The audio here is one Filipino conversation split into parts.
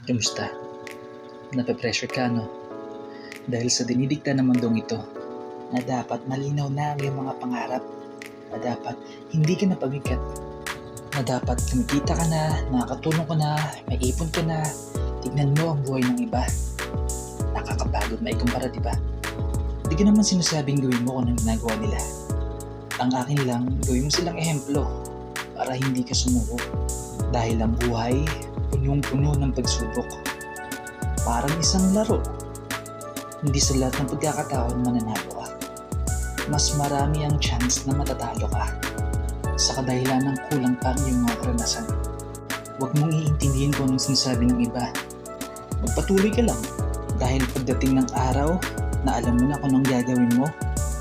Kamusta? Nape-pressure ka, no? Dahil sa dinidikta ng mundong ito, na dapat malinaw na ang iyong mga pangarap, na dapat hindi ka na pabigat, na dapat kumikita ka na, nakakatulong ka na, may ipon ka na, tignan mo ang buhay ng iba. Nakakapagod na ikumpara, di ba? Hindi ko naman sinasabing gawin mo kung anong ginagawa nila. Ang akin lang, gawin mo silang ehemplo para hindi ka sumuko. Dahil ang buhay, punong-puno ng pagsubok. Parang isang laro. Hindi sa lahat ng pagkakataon mananalo ka. Mas marami ang chance na matatalo ka. Sa kadahilan ng kulang pa ang iyong mga karanasan. Huwag mong iintindihin kung anong sinasabi ng iba. Magpatuloy ka lang. Dahil pagdating ng araw na alam mo na kung anong gagawin mo,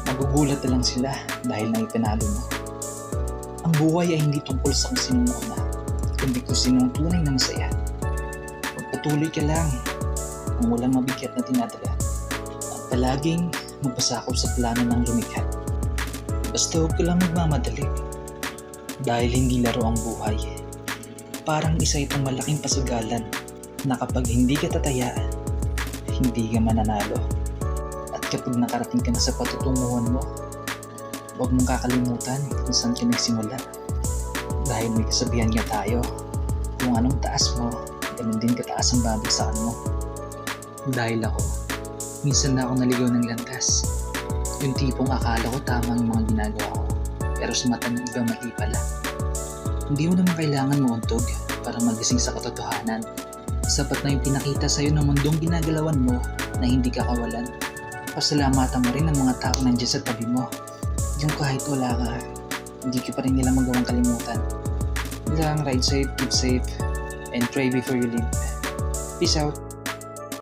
magugulat na lang sila dahil naipanalo mo. Ang buhay ay hindi tungkol sa kung kundi sino ang tunay na masaya. Magpatuloy ka lang kung walang mabigat na tinadala. At palaging magpasakop sa plano ng lumikha. Basta huwag ka lang magmamadali. Dahil hindi laro ang buhay. Parang isa itong malaking pasagalan na kapag hindi ka tataya, hindi ka mananalo. At kapag nakarating ka na sa patutunguhan mo, huwag mong kakalimutan kung saan ka nagsimula. Dahil may kasabihan nga tayo, kung anong taas mo, ganun din kataas ang babagsakan mo. Dahil ako, minsan na ako naligaw ng landas. Yung tipong akala ko tama ang mga ginagawa ko, pero sa mata ng iba mali pala. Hindi mo naman kailangan mauntog para magising sa katotohanan. Sapat na yung pinakita sa'yo ng mundong ginagalawan mo na hindi ka kawalan. Pasalamatan mo rin ang mga tao nandiyan sa tabi mo. Yung kahit wala ka, hindi ka pa rin nila magawang kalimutan. Lang, ride safe, keep safe, and pray before you leave. Peace out.